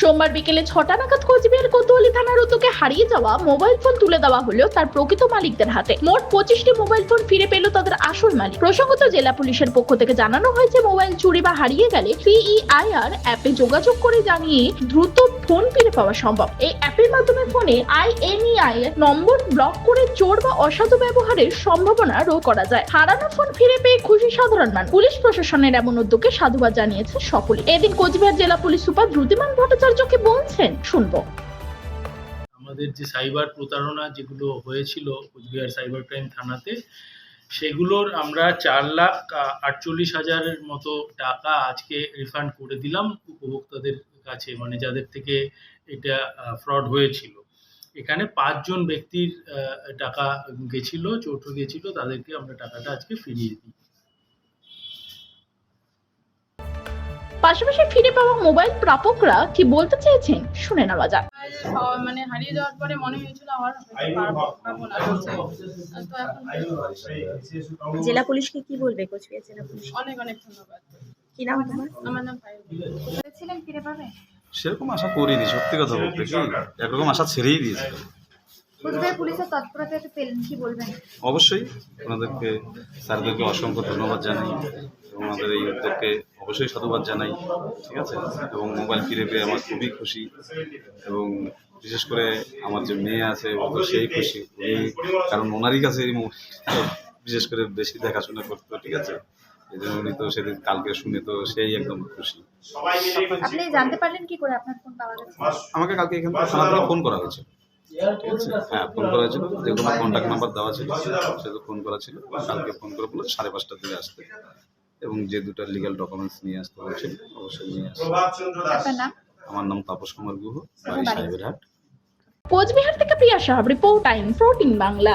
সোমবার বিকেলে ছটা নাগাদ কোচবিহার কোতোয়ালি থানার উদ্যোগে হারিয়ে যাওয়া মোবাইল ফোন তুলে দেওয়া হলেও তার প্রকৃত মালিকদের হাতে। মোট পঁচিশটি মোবাইল ফোন ফিরে পেল তাদের আসল মালিক। প্রসঙ্গত জেলা পুলিশের পক্ষ থেকে জানানো হয়েছে, মোবাইল চুরি বা হারিয়ে গেলে সিইআইআর অ্যাপে যোগাযোগ করে জানিয়ে দ্রুত ফোন ফিরে পাওয়া সম্ভব। এই অ্যাপের মাধ্যমে ফোনে আইএনইআই নম্বর ব্লক করে চোর বা অসাধু ব্যবহারের সম্ভাবনা রোধ করা যায়। হারানো ফোন ফিরে পেয়ে খুশি সাধারণ মানুষ। পুলিশ প্রশাসনের এমন উদ্যোগে সাধুবাদ জানিয়েছে সকলে। এদিন কোচবিহার জেলা পুলিশ সুপার দ্রুতিমান ভট্টাচার্যকে বলছেন, শুনব। আমাদের যে সাইবার প্রতারণা যেগুলো হয়েছিল কোচবিহার সাইবার ক্রাইম থানাতে, সেগুলোর আমরা চার লাখ আটচল্লিশ হাজারের মতো টাকা আজকে রিফান্ড করে দিলাম উপভোক্তাদের কাছে মানে যাদের থেকে এটা ফ্রড হয়েছিল। এখানে পাঁচজন ব্যক্তির টাকা গেছিল চৌঠ গেছিল, তাদেরকে আমরা টাকাটা আজকে ফিরিয়ে দিই। পাশাপাশি ফিরে পাওয়া মোবাইল প্রাপকরা কি বলতে চেয়েছেন শুনে নেওয়া যাক। মানে হারিয়ে যাওয়ার পরে মনে হয়েছিল না তো এখন জেলা পুলিশকে কি বলবে কোচবিহার জেলা পুলিশ? অনেক অনেক ধন্যবাদ। কি নাম তোমার আমার নাম পায়েল বলেছিলেন ফিরে পাবে? সেরকম আশা করিনি সত্যি কথা বলতে কি? একরকম আশা ছেড়েই দিয়েছিল। পুলিশের পেলেন কি বলবেন? অবশ্যই ওনাদেরকে স্যারদেরকে অসংখ্য ধন্যবাদ জানাই এবং আমাদের এই উদ্যোগকে অবশ্যই সাধুবাদ জানাই ঠিক আছে? এবং মোবাইল ফিরে পেয়ে আমার খুবই খুশি এবং বিশেষ করে আমার যে মেয়ে আছে ও তো সেই খুশি। উনি কারণ ওনারই কাছে এই বিশেষ করে বেশি দেখাশোনা করতো ঠিক আছে? এই জন্য উনি তো সেদিন কালকে শুনে তো সেই একদম খুশি। আপনি জানতে পারলেন কি করে আপনার ফোন পাওয়া গেছে? আমাকে কালকে এখান থেকে থানা থেকে ফোন করা হয়েছে। ঠিক আছে। হ্যাঁ ফোন করা ছিল। যেহেতু আমার কন্ট্যাক্ট নাম্বার দেওয়া ছিল সেহেতু ফোন করা ছিল। কালকে ফোন করে বলল সাড়ে পাঁচটার দিকে আসতে। এবং যে দুটো লিগাল ডকুমেন্টস নিয়ে আসতে হয়েছিল অবশ্যই নিয়ে আসতে। আমার নাম তাপস কুমার গুহ বাড়ি সাহেবের হাট কোচবিহার থেকে Priya Sahab report time protein Bangla.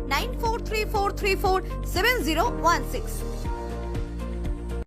9434347016.